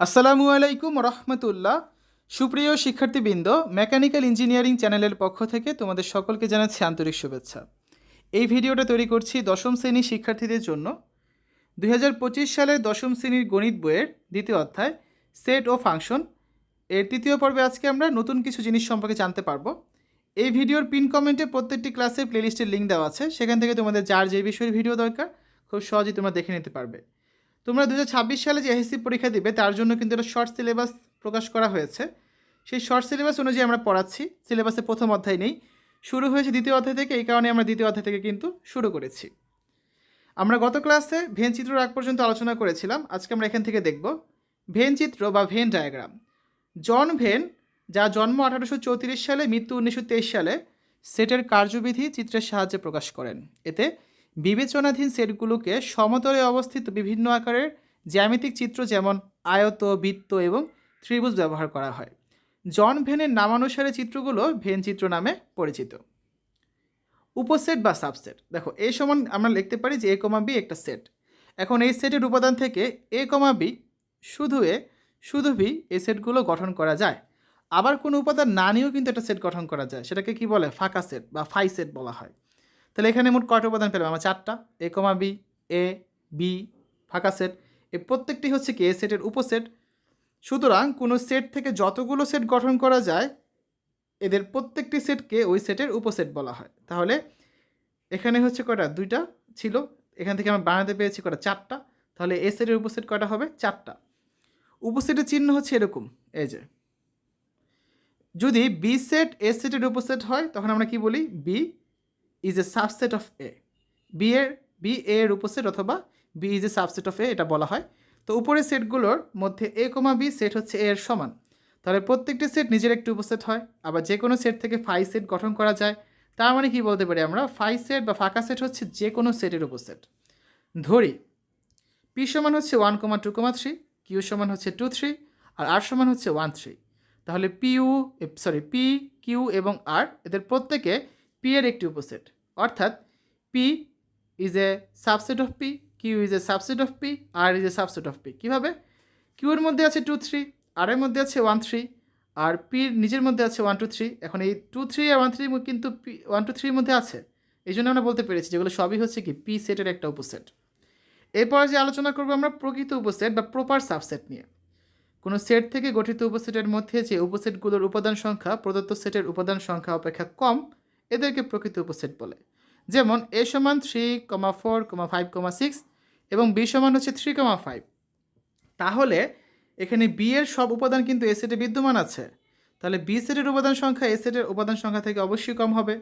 আসসালামু আলাইকুম রহমতুল্লাহ। সুপ্রিয় শিক্ষার্থীবৃন্দ, মেকানিক্যাল ইঞ্জিনিয়ারিং চ্যানেলের পক্ষ থেকে তোমাদের সকলকে জানাচ্ছি আন্তরিক শুভেচ্ছা। এই ভিডিওটা তৈরি করছি দশম শ্রেণির শিক্ষার্থীদের জন্য। দু হাজার পঁচিশ সালের দশম শ্রেণির গণিত বইয়ের দ্বিতীয় অধ্যায়, সেট ও ফাংশন। এর তৃতীয় পর্বে আজকে আমরা নতুন কিছু জিনিস সম্পর্কে জানতে পারব। এই ভিডিওর পিন কমেন্টে প্রত্যেকটি ক্লাসের প্লেলিস্টের লিঙ্ক দেওয়া আছে। সেখান থেকে তোমাদের যার যে বিষয়ের ভিডিও দরকার, খুব সহজেই তোমরা দেখে নিতে পারবে। তোমরা দু হাজার ছাব্বিশ সালে যে এসএসসি পরীক্ষা দিবে, তার জন্য কিন্তু একটা শর্ট সিলেবাস প্রকাশ করা হয়েছে। সেই শর্ট সিলেবাস অনুযায়ী আমরা পড়াচ্ছি। সিলেবাসে প্রথম অধ্যায় নেই। শুরু হয়েছে দ্বিতীয় অধ্যায় থেকে, এই কারণে আমরা দ্বিতীয় অধ্যায় থেকে কিন্তু শুরু করেছি। আমরা গত ক্লাসে ভেন চিত্র আগ পর্যন্ত আলোচনা করেছিলাম। আজকে আমরা এখান থেকে দেখব ভেন চিত্র বা ভেন ডায়াগ্রাম জন ভেন যা জন্ম আঠারোশো চৌত্রিশ সালে, মৃত্যু উনিশশো তেইশ সালে সেটের কার্যবিধি চিত্রের সাহায্যে প্রকাশ করেন। এতে বিবেচনাধীন সেটগুলোকে সমতলে অবস্থিত বিভিন্ন আকারের জ্যামিতিক চিত্র যেমন আয়ত, বৃত্ত এবং ত্রিভুজ ব্যবহার করা হয়। জন ভেনের নামানুসারে চিত্রগুলো ভেন চিত্র নামে পরিচিত। উপসেট বা সাবসেট। দেখো এই সমান আমরা লিখতে পারি যে এ কমা বি একটা সেট। এখন এই সেটের উপাদান থেকে এ কমা বি, শুধু এ, শুধু বি এই সেটগুলো গঠন করা যায়। আবার কোনো উপাদান না নিয়েও কিন্তু একটা সেট গঠন করা যায়। সেটাকে কি বলে? ফাঁকা সেট বা ফাই সেট বলা হয়। তাহলে এখানে মোট কয়টা উপাদান পেলাম? আমার চারটা A comma B A B ফাঁকা সেট। এ প্রত্যেকটি হচ্ছে কি এ সেটের উপসেট সুতরাং কোনো সেট থেকে যতগুলো সেট গঠন করা যায়, এদের প্রত্যেকটি সেটকে ওই সেটের উপসেট বলা হয়। তাহলে এখানে হচ্ছে কয়টা? দুইটা ছিল। এখান থেকে আমরা বানাতে পেরেছি কয়টা? চারটা। তাহলে এ সেটের উপসেট কয়টা হবে? চারটা। উপসেটের চিহ্ন হচ্ছে এরকম। এই যে। যদি বি সেট এ সেটের উপসেট হয়, তখন আমরা কি বলি? B is a subset of A B এর বি এ এর উপসেট অথবা B is a subset of A এটা বলা হয়। তো উপরের সেটগুলোর মধ্যে এ কমা বি সেট হচ্ছে এ এর সমান। তাহলে প্রত্যেকটি সেট নিজের একটি উপসেট হয়, আবার যে কোনো সেট থেকে ফাই সেট গঠন করা যায়। তার মানে কি বলতে পারি আমরা? ফাই সেট বা ফাঁকা সেট হচ্ছে যে কোনো সেটের উপসেট। ধরি পি সমান হচ্ছে one comma two comma three Q সমান হচ্ছে টু থ্রি আর আর সমান হচ্ছে ওয়ান থ্রি তাহলে পিউ সরি পি কিউ এবং আর এদের প্রত্যেকে পি এর একটি উপসেট। অর্থাৎ P is a subset of P Q is a subset of P R is a subset of P কীভাবে? কিউর মধ্যে আছে টু থ্রি আর এর মধ্যে আছে ওয়ান থ্রি আর পির নিজের মধ্যে আছে ওয়ান টু থ্রি এখন এই টু থ্রি আর ওয়ান থ্রি কিন্তু পি ওয়ান টু থ্রির মধ্যে আছে। এই জন্য আমরা বলতে পেরেছি যেগুলো সবই হচ্ছে কি পি সেটের একটা উপসেট। এরপর যে আলোচনা করব আমরা প্রকৃত উপসেট বা প্রপার সাবসেট নিয়ে। কোনো সেট থেকে গঠিত উপসেটের মধ্যে যে উপসেটগুলোর উপাদান সংখ্যা, প্রদত্ত সেটের উপাদান সংখ্যা অপেক্ষা কম এদেরকে প্রকৃত উপসেট বলে। যেমন এ সমান three comma four comma five comma six এবং বি সমান হচ্ছে থ্রি কমা ফাইভ তাহলে এখানে বি এর সব উপাদান কিন্তু এ সেটে বিদ্যমান আছে। তাহলে বি সেটের উপাদান সংখ্যা এ সেটের উপাদান সংখ্যা থেকে অবশ্যই কম হবে।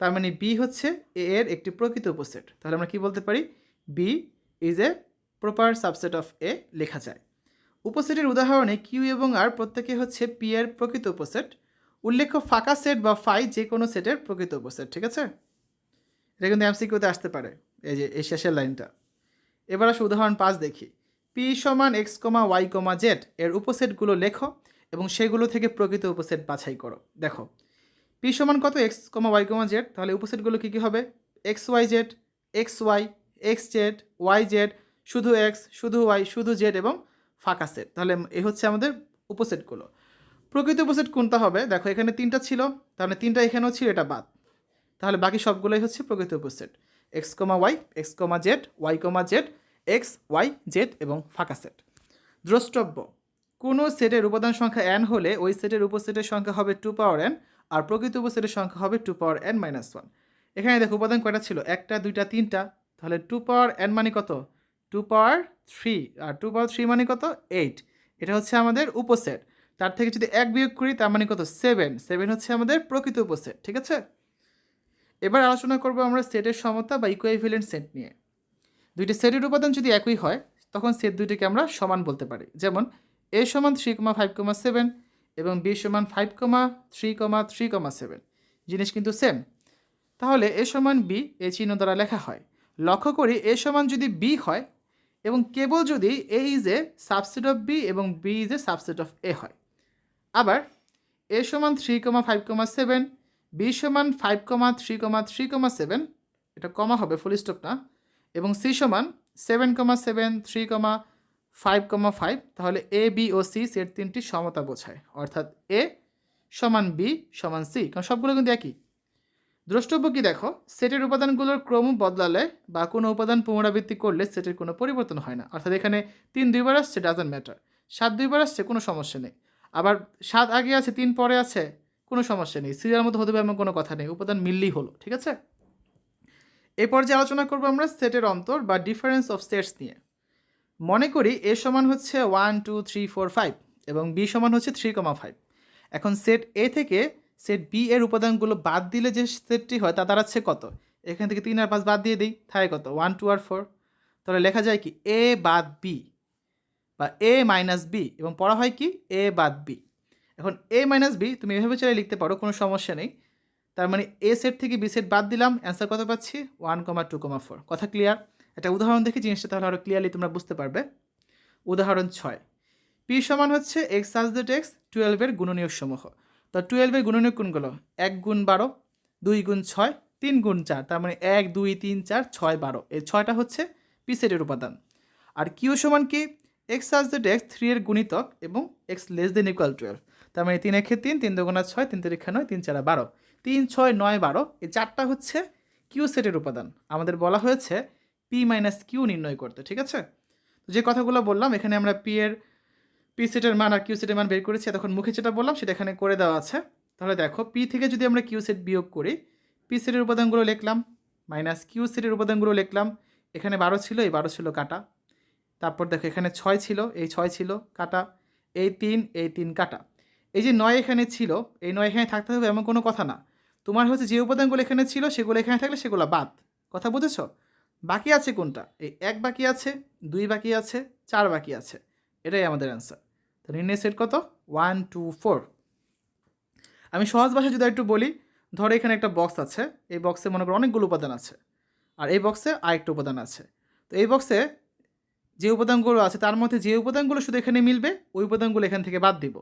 তার মানে বি হচ্ছে এ এর একটি প্রকৃত উপসেট। তাহলে আমরা কি বলতে পারি? B is a proper subset of A লেখা যায়। উপসেটের উদাহরণে কিউ এবং আর প্রত্যেকে হচ্ছে পি এর প্রকৃত উপসেট। উল্লেখ্য ফাঁকা সেট বা ফাই যে কোনো সেটের প্রকৃত উপসেট, ঠিক আছে? এটা কিন্তু এমসিকিউতে আসতে পারে, এই যে, এই শেষের লাইনটা। এবার আসে উদাহরণ পাঁচ দেখি। পি সমান X comma Y comma Z এর উপসেটগুলো লেখো এবং সেগুলো থেকে প্রকৃত উপসেট বাছাই করো। দেখো, পি সমান কত? X comma Y comma Z, তাহলে উপসেটগুলো কী কী হবে? X Y Z, X Y, X Z, Y Z, শুধু এক্স, শুধু ওয়াই, শুধু জেড এবং ফাঁকা সেট। তাহলে এ হচ্ছে আমাদের উপসেটগুলো। প্রকৃত উপসেট কোনটা হবে? দেখো, এখানে তিনটা ছিল, তাহলে তিনটা এখানেও ছিল, এটা বাদ। তাহলে বাকি সবগুলোই হচ্ছে প্রকৃত উপসেট। X comma Y X comma Z Y comma Z X Y Z এবং ফাঁকা সেট। দ্রষ্টব্য, কোনো সেটের উপাদান সংখ্যা এন হলে ওই সেটের উপসেটের সংখ্যা হবে টু পাওয়ার এন আর প্রকৃত উপসেটের সংখ্যা হবে two power N minus one এখানে দেখো উপাদান কয়টা ছিল? একটা, দুইটা, তিনটা। তাহলে টু পাওয়ার এন মানে কত? টু পাওয়ার থ্রি আর টু পাওয়ার থ্রি মানে কত? এইট এটা হচ্ছে আমাদের উপসেট। তার থেকে যদি এক বিয়োগ করি, তার মানে কত? সেভেন সেভেন হচ্ছে আমাদের প্রকৃত উপসেট, ঠিক আছে? এবার আলোচনা করব আমরা সেটের সমতা বা ইকুইভ্যালেন্ট সেট নিয়ে। দুইটি সেটের উপাদান যদি একই হয়, তখন সেট দুইটিকে আমরা সমান বলতে পারি। যেমন এ সমান three comma five comma seven এবং বি সমান five comma three comma three comma seven জিনিস কিন্তু সেম তাহলে এ সমান বি এ চিহ্ন দ্বারা লেখা হয়। লক্ষ্য করি এ সমান যদি বি হয় এবং কেবল যদি A is a subset of B এবং B is a subset of A হয়। আবার, এ সমান three comma five comma seven B সমান five comma three comma three comma seven এটা কমা হবে ফুল স্টপ না, এবং সি সমান seven comma seven three comma five comma five তাহলে এ বি ও সি সেট তিনটি সমতা বোঝায়। অর্থাৎ এ সমান বি সমান সি কারণ সবগুলো কিন্তু একই। দ্রষ্টব্য কি দেখো? সেটের উপাদানগুলোর ক্রম বদলালে বা কোনো উপাদান পুনরাবৃত্তি করলে সেটের কোনো পরিবর্তন হয় না। অর্থাৎ এখানে তিন দুইবার আসছে ডাজন্ট ম্যাটার সাত দুইবার আসছে, কোনো সমস্যা নেই। আবার সাত আগে আছে, তিন পরে আছে, কোনো সমস্যা নেই। সিরিয়াল মতো হতে পারে, এমন কোনো কথা নেই। উপাদান মিললেই হলো, ঠিক আছে? এরপর যে আলোচনা করব আমরা, সেটের অন্তর বা ডিফারেন্স অফ সেটস নিয়ে। মনে করি এ সমান হচ্ছে one two three four five এবং বি সমান হচ্ছে থ্রি কমা ফাইভ এখন সেট এ থেকে সেট বি এর উপাদানগুলো বাদ দিলে যে সেটটি হয়, তা দাঁড়াচ্ছে কত? এখান থেকে তিন আর পাঁচ বাদ দিয়ে দিই থাকে কত? ওয়ান টু আর ফোর তাহলে লেখা যায় কি? এ বাদ বি বা এ মাইনাস বি এবং পড়া হয় কি? এ বাদ বি এখন এ মাইনাস বি তুমি এভাবে চাইলে লিখতে পারো, কোনো সমস্যা নেই। তার মানে এ সেট থেকে বি সেট বাদ দিলাম অ্যান্সার কত পাচ্ছি? One comma two comma four কথা ক্লিয়ার একটা উদাহরণ দেখে, জিনিসটা তাহলে আরও ক্লিয়ারলি তোমরা বুঝতে পারবে। উদাহরণ ছয়। পি সমান হচ্ছে এক্স সাজ দ্যাট এক্স টুয়েলভের গুণনীয়ক সমূহ। তো টুয়েলভের গুণনীয়ক কোনগুলো? এক গুণ বারো, দুই গুণ ছয়, তিন গুণ চার। তার মানে এক, দুই, তিন, চার, ছয়, বারো। এই ছয়টা হচ্ছে পি সেটের উপাদান। আর কিউ সমান কি? X such that x three এর গুণিতক এবং X less than equal twelve. তার মানে তিন একে তিন তিন দুগুণা ছয়, তিন তিরিক্ষা নয়, তিন চারা বারো। তিন, ছয়, নয়, বারো, এই চারটা হচ্ছে কিউ সেটের উপাদান। আমাদের বলা হয়েছে পি মাইনাস কিউ নির্ণয় করতে, ঠিক আছে? তো যে কথাগুলো বললাম, এখানে আমরা পি এর পি সেটের মান আর কিউ সেটের মান বের করেছি তখন মুখে যেটা বললাম, সেটা এখানে করে দেওয়া আছে। তাহলে দেখো পি থেকে যদি আমরা কিউ সেট বিয়োগ করি পি সেটের উপাদানগুলো লিখলাম মাইনাস কিউ সেটের উপাদানগুলো লিখলাম, এখানে বারো ছিল, এই বারো ছিল কাটা। তারপর দেখো এখানে ছয় ছিল, এই ছয় ছিল কাটা, এই তিন এই তিন কাটা। এই যে নয় এখানে ছিল, এই নয় এখানে থাকতে হবে এমন কোনো কথা না। তোমার হচ্ছে যে উপাদানগুলো এখানে ছিল, সেগুলো এখানে থাকলে সেগুলো বাদ। কথা বুঝেছ? বাকি আছে কোনটা? এই এক বাকি আছে, দুই বাকি আছে, চার বাকি আছে। এটাই আমাদের অ্যান্সার তো নির্ণয় সেট কত? ওয়ান টু ফোর আমি সহজ ভাষায় যদি একটু বলি, ধরো এখানে একটা বক্স আছে, এই বক্সে মনে করো অনেকগুলো উপাদান আছে। আর এই বক্সে আরেকটা উপাদান আছে। তো এই বক্সে যে উপাদানগুলো আছে, তার মধ্যে যে উপাদানগুলো শুধু এখানে মিলবে, ওই উপাদানগুলো এখান থেকে বাদ দিব।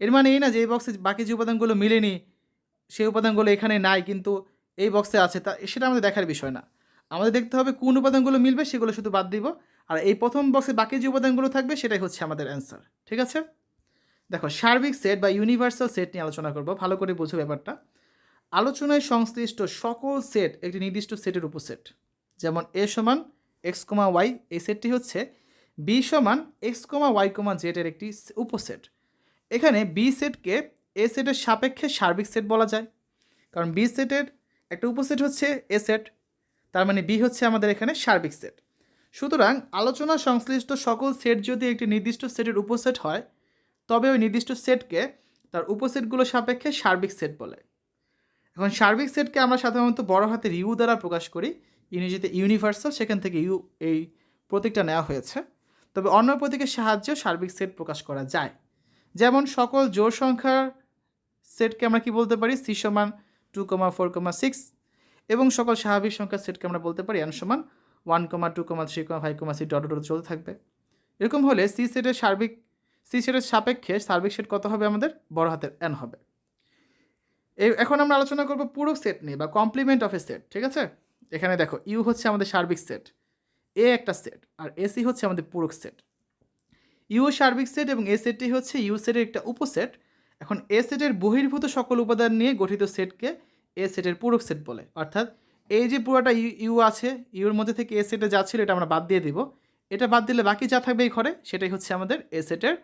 এর মানে এই না যে এই বক্সে বাকি যে উপাদানগুলো মিলেনি, সেই উপাদানগুলো এখানে নাই, কিন্তু এই বক্সে আছে, তা সেটা আমাদের দেখার বিষয় না। আমাদের দেখতে হবে কোন উপাদানগুলো মিলবে, সেগুলো শুধু বাদ দিব, আর এই প্রথম বক্সে বাকি যে উপাদানগুলো থাকবে, সেটাই হচ্ছে আমাদের অ্যান্সার ঠিক আছে? দেখো, সার্বিক সেট বা ইউনিভার্সাল সেট নিয়ে আলোচনা করব, ভালো করে বোঝো ব্যাপারটা। আলোচনায় সংশ্লিষ্ট সকল সেট একটি নির্দিষ্ট সেটের উপসেট যেমন এ সমান এক্স কমা ওয়াই এই সেটটি হচ্ছে বি সমান X comma Y comma Z এর একটি উপসেট। এখানে বি সেটকে এ সেটের সাপেক্ষে সার্বিক সেট বলা যায়। কারণ বি সেটের একটা উপসেট হচ্ছে এ সেট, তার মানে বি হচ্ছে আমাদের এখানে সার্বিক সেট। সুতরাং আলোচনা সংশ্লিষ্ট সকল সেট যদি একটি নির্দিষ্ট সেটের উপসেট হয়, তবে ওই নির্দিষ্ট সেটকে তার উপসেটগুলো সাপেক্ষে সার্বিক সেট বলে। এখন সার্বিক সেটকে আমরা সাধারণত বড় হাতের ইউ দ্বারা প্রকাশ করি ইংরেজিতে ইউনিভার্সাল সেখান থেকে ইউ, এই প্রতীকটা নেওয়া হয়েছে। তবে অন্য প্রতীকের সাহায্যেও সার্বিক সেট প্রকাশ করা যায়। যেমন সকল জোর সংখ্যার সেটকে আমরা কি বলতে পারি? সি সমান two comma four comma six এবং সকল স্বাভাবিক সংখ্যার সেটকে আমরা বলতে পারি এন সমান one comma two comma three comma five comma C dot dot চলতে থাকবে। এরকম হলে সি সেটের সার্বিক সি সেটের সাপেক্ষে সার্বিক সেট কত হবে আমাদের? বড় হাতের এন হবে। এখন আমরা আলোচনা করব পুরো সেট নিয়ে বা কমপ্লিমেন্ট অফ এ সেট ঠিক আছে? এখানে দেখো ইউ হচ্ছে আমাদের সার্বিক সেট এ একটা সেট আর এসি হচ্ছে আমাদের পুরক সেট ইউ সার্বিক সেট এবং এ সেটটি হচ্ছে ইউ সেটের একটা উপসেট এখন এ সেটের বহির্ভূত সকল উপাদান নিয়ে গঠিত সেটকে এ সেটের পূরক সেট বলে। অর্থাৎ এই যে পুরোটা ইউ ইউ আছে ইউর মধ্যে থেকে এ সেটে যা ছিল এটা আমরা বাদ দিয়ে দিব। এটা বাদ দিলে বাকি যা থাকবে এই ঘরে, সেটাই হচ্ছে আমাদের এ সেটের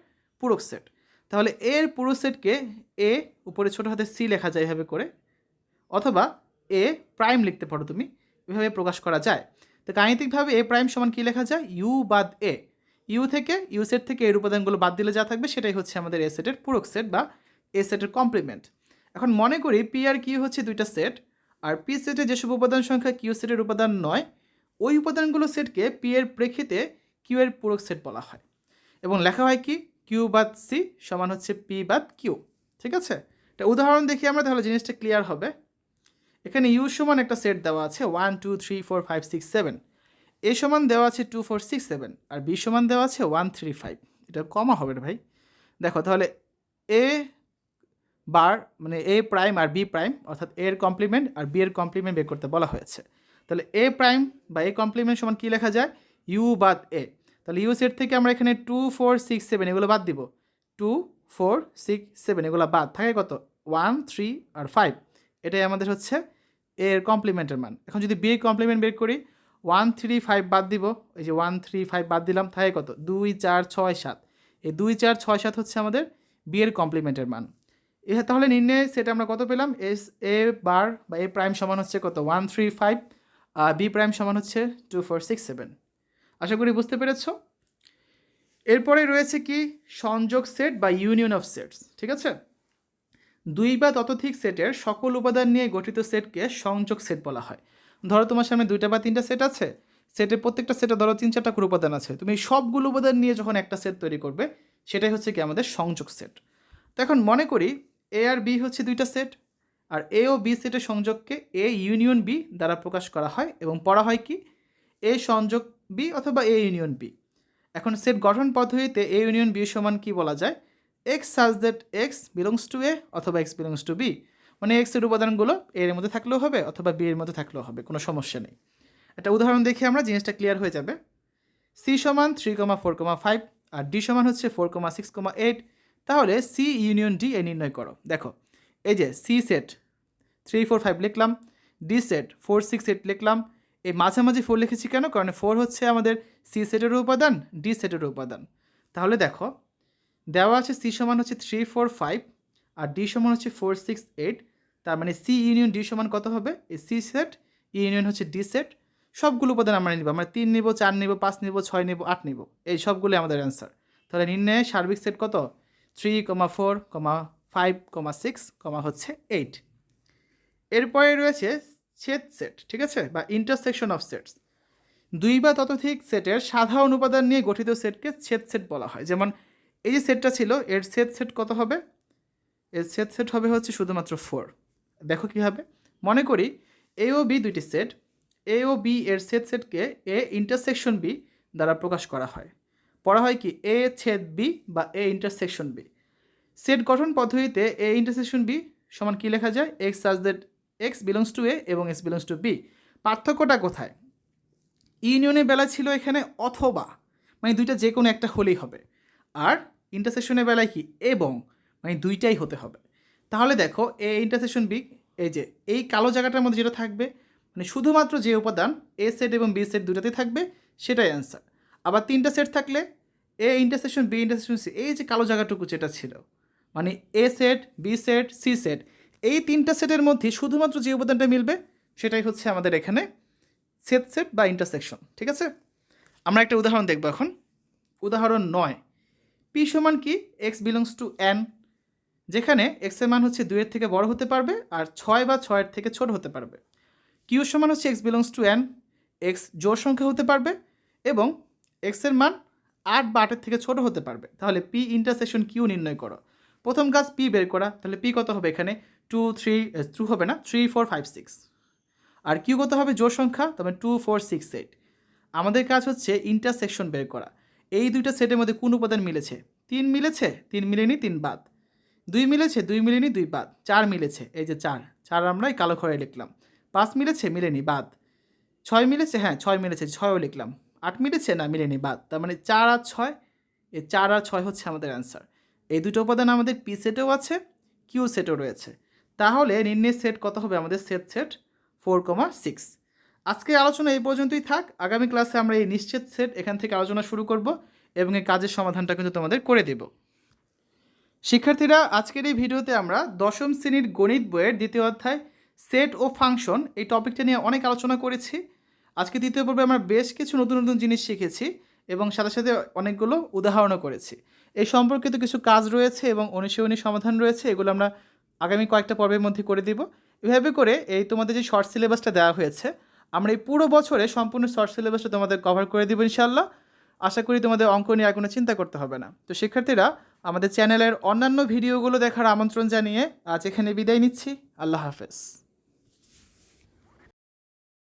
পূরক সেট তাহলে এর পুরো সেটকে এ উপরে ছোটো হাতে সি লেখা যায় এভাবে করে, অথবা এ প্রাইম লিখতে পারো তুমি। এভাবে প্রকাশ করা যায়। তো গাণিতিকভাবে এ প্রাইম সমান কী লেখা যায়? ইউ বাদ এ। ইউ থেকে, ইউ সেট থেকে এর উপাদানগুলো বাদ দিলে যা থাকবে সেটাই হচ্ছে আমাদের এ সেটের পূরক সেট বা এ সেটের কমপ্লিমেন্ট এখন মনে করি পি আর কিউ হচ্ছে দুইটা সেট, আর পি সেটে যেসব উপাদান সংখ্যা কিউ সেটের উপাদান নয়, ওই উপাদানগুলো সেটকে পি এর প্রেক্ষিতে কিউ এর পূরক সেট বলা হয়। এবং লেখা হয় কি? কিউ বাদ সি সমান হচ্ছে পি বাদ কিউ। ঠিক আছে? এটা উদাহরণ দেখি আমরা, তাহলে জিনিসটা ক্লিয়ার হবে। এখানে ইউ সমান একটা সেট দেওয়া আছে one two three four five six seven A সমান দেওয়া আছে টু ফোর সিক্স সেভেন আর বি সমান দেওয়া আছে ওয়ান থ্রি ফাইভ এটা কমা হবে ভাই। দেখো তাহলে এ বার মানে এ প্রাইম আর বি প্রাইম অর্থাৎ এর কমপ্লিমেন্ট আর বি এর কমপ্লিমেন্ট বের করতে বলা হয়েছে। তাহলে এ প্রাইম বা এ কমপ্লিমেন্ট সমান কী লেখা যায়? ইউ বাদ এ তাহলে ইউ সেট থেকে আমরা এখানে টু ফোর সিক্স সেভেন এগুলো বাদ দিব। টু ফোর সিক্স সেভেন এগুলো বাদ। থাকে কত? ওয়ান থ্রি আর ফাইভ এটাই আমাদের হচ্ছে এর কমপ্লিমেন্টের মান। এখন যদি বি কমপ্লিমেন্ট বের করি ওয়ান থ্রি ফাইভ বাদ দিব। এই যে ওয়ান থ্রি ফাইভ বাদ দিলাম থাকে কত? দুই চার ছয় সাত। এই দুই চার ছয় সাত হচ্ছে আমাদের বি এর কমপ্লিমেন্টের মান। এ তাহলে নির্ণয় সেটা আমরা কত পেলাম? এস এ বার বা এ প্রাইম সমান হচ্ছে কত? One three five B prime সমান হচ্ছে টু ফোর সিক্স সেভেন আশা করি বুঝতে পেরেছ? এরপরে রয়েছে কি? সংযোগ সেট বা ইউনিয়ন অফ সেটস ঠিক আছে? দুই বা ততোধিক সেটের সকল উপাদান নিয়ে গঠিত সেটকে সংযোগ সেট বলা হয়। ধরো তোমার সামনে দুইটা বা তিনটা সেট আছে, সেটের প্রত্যেকটা সেটে ধরো তিন চারটা করে উপাদান আছে। তুমি সবগুলো উপাদান নিয়ে যখন একটা সেট তৈরি করবে, সেটাই হচ্ছে কি আমাদের সংযোগ সেট। তো এখন মনে করি এ আর বি হচ্ছে দুইটা সেট, আর এ ও বি সেটের সংযোগকে এ ইউনিয়ন বি দ্বারা প্রকাশ করা হয় এবং পড়া হয় কি? এ সংযোগ বি অথবা এ ইউনিয়ন বি এখন সেট গঠন পদ্ধতিতে এ ইউনিয়ন বি সমান কি বলা যায়? X such that x belongs to A অথবা এক্স বিলংস টু বি মানে এক্সের উপাদানগুলো এর মধ্যে থাকলেও হবে অথবা বি এর মধ্যে থাকলেও হবে, কোনো সমস্যা নেই। একটা উদাহরণ দেখে আমরা জিনিসটা ক্লিয়ার হয়ে যাবে। সি সমান three comma four comma five আর ডি সমান হচ্ছে four comma six comma eight তাহলে সি ইউনিয়ন ডি এ নির্ণয় করো। দেখো, এই যে C set three four five লিখলাম D set four six eight লিখলাম, এই মাঝামাঝি ফোর লিখেছি কেন? কারণ ফোর হচ্ছে আমাদের সি সেটেরও উপাদান ডি সেটেরও উপাদান। তাহলে দেখো দেওয়া আছে সি সমান হচ্ছে থ্রি ফোর ফাইভ আর ডি সমান হচ্ছে ফোর সিক্স এইট তার মানে সি ইউনিয়ন ডি সমান কত হবে? এই সি সেট ইউনিয়ন হচ্ছে ডি সেট, সবগুলো উপাদান আমরা নিব। আমরা তিন নিব, চার নিব, পাঁচ নিব, ছয় নিব, আট নিব। এই সবগুলো আমাদের অ্যান্সার তাহলে নির্ণয়ে সার্বিক সেট কত? Three comma four comma five comma six comma হচ্ছে এইট এরপরে রয়েছে ছেদ সেট, ঠিক আছে? বা ইন্টারসেকশন অফ সেটস দুই বা ততোধিক সেটের সাধারণ উপাদান নিয়ে গঠিত সেটকে ছেদ সেট বলা হয়। যেমন এই যে সেটটা ছিল, এর সেট সেট কত হবে? এর সেট সেট হবে হচ্ছে শুধুমাত্র ফোর দেখো কী হবে মনে করি এ ও বি দুইটি সেট এ ও বি এর সেট সেটকে এ ইন্টারসেকশন বি দ্বারা প্রকাশ করা হয়। পড়া হয় কি এ ছেদ বি বা এ ইন্টারসেকশন বি সেট গঠন পদ্ধতিতে এ ইন্টারসেকশন বি সমান কী লেখা যায়? X such that x belongs to A এবং এক্স বিলংস টু বি পার্থক্যটা কোথায়? ইউনিয়নের বেলা ছিল এখানে অথবা মানে দুইটা যে কোনো একটা হলেই হবে। আর ইন্টারসেকশনের বেলায় কি? এবং মানে দুইটাই হতে হবে। তাহলে দেখো, এ ইন্টারসেকশন বি এই যে, এই কালো জায়গাটার মধ্যে যেটা থাকবে মানে শুধুমাত্র যে উপাদান এ সেট এবং বি সেট দুটাতেই থাকবে, সেটাই অ্যান্সার আবার তিনটা সেট থাকলে A intersection B intersection C এই যে কালো জায়গাটুকু যেটা ছিল মানে A set B set C set এই তিনটা সেটের মধ্যে শুধুমাত্র যে উপাদানটা মিলবে, সেটাই হচ্ছে আমাদের এখানে সেট সেট বা ইন্টারসেকশন ঠিক আছে? আমরা একটা উদাহরণ দেখব এখন। উদাহরণ নয় পি সমান কি? এক্স বিলংস টু এন যেখানে এক্সের মান হচ্ছে দুইয়ের থেকে বড় হতে পারবে আর ছয় বা ছয়ের থেকে ছোট হতে পারবে। কিউ সমান হচ্ছে x belongs to N x জোর সংখ্যা হতে পারবে এবং এক্সের মান আট বা আটের থেকে ছোট হতে পারবে। তাহলে পি ইন্টারসেকশন কিউ নির্ণয় করো। প্রথম কাজ পি বের করা, তাহলে পি কত হবে এখানে? টু থ্রি টু হবে না? থ্রি ফোর ফাইভ সিক্স আর কিউ কত হবে? জোর সংখ্যা তবে টু ফোর সিক্স এইট আমাদের কাজ হচ্ছে ইন্টারসেকশন বের করা। এই দুইটা সেটের মধ্যে কোন উপাদান মিলেছে? তিন মিলেছে, তিন মিলেনি, তিন বাদ। দুই মিলেছে, দুই মিলেনি, দুই বাদ। চার মিলেছে, এই যে চার। চার আমরা এই কালো খড়ে লিখলাম। পাঁচ মিলেছে, মিলেনি, বাদ। ছয় মিলেছে হ্যাঁ ছয় মিলেছে, ছয়ও লিখলাম। আট মিলেছে না, মিলেনি, বাদ। তার মানে চার আর ছয়, এই চার আর ছয় হচ্ছে আমাদের অ্যান্সার এই দুটো উপাদান আমাদের পি সেটেও আছে কিউ সেটও রয়েছে। তাহলে নির্ণয় সেট কত হবে আমাদের? Set set four comma six আজকের আলোচনা এই পর্যন্তই থাক। আগামী ক্লাসে আমরা এই নিশ্চিত সেট এখান থেকে আলোচনা শুরু করব এবং এই কাজের সমাধানটা কিন্তু তোমাদের করে দেব। শিক্ষার্থীরা, আজকের এই ভিডিওতে আমরা দশম শ্রেণির গণিত বইয়ের দ্বিতীয় অধ্যায়, সেট ও ফাংশন এই টপিকটা নিয়ে অনেক আলোচনা করেছি। আজকে দ্বিতীয় পর্বে আমরা বেশ কিছু নতুন নতুন জিনিস শিখেছি এবং সাথে সাথে অনেকগুলো উদাহরণও করেছি। এই সম্পর্কিত কিছু কাজ রয়েছে এবং অনুশীলনী সমাধান রয়েছে, এগুলো আমরা আগামী কয়েকটা পর্বের মধ্যে করে দিব। এভাবে করে এই তোমাদের যে শর্ট সিলেবাসটা দেওয়া হয়েছে আমরা এই পুরো বছরে সম্পূর্ণ শর্ট সিলেবাসটা তোমাদের কভার করে দেবো ইনশাল্লাহ আশা করি তোমাদের অঙ্ক নিয়ে আর কোনো চিন্তা করতে হবে না। তো শিক্ষার্থীরা, আমাদের চ্যানেলের অন্যান্য ভিডিওগুলো দেখার আমন্ত্রণ জানিয়ে আজ এখানে বিদায় নিচ্ছি। আল্লাহ হাফেজ।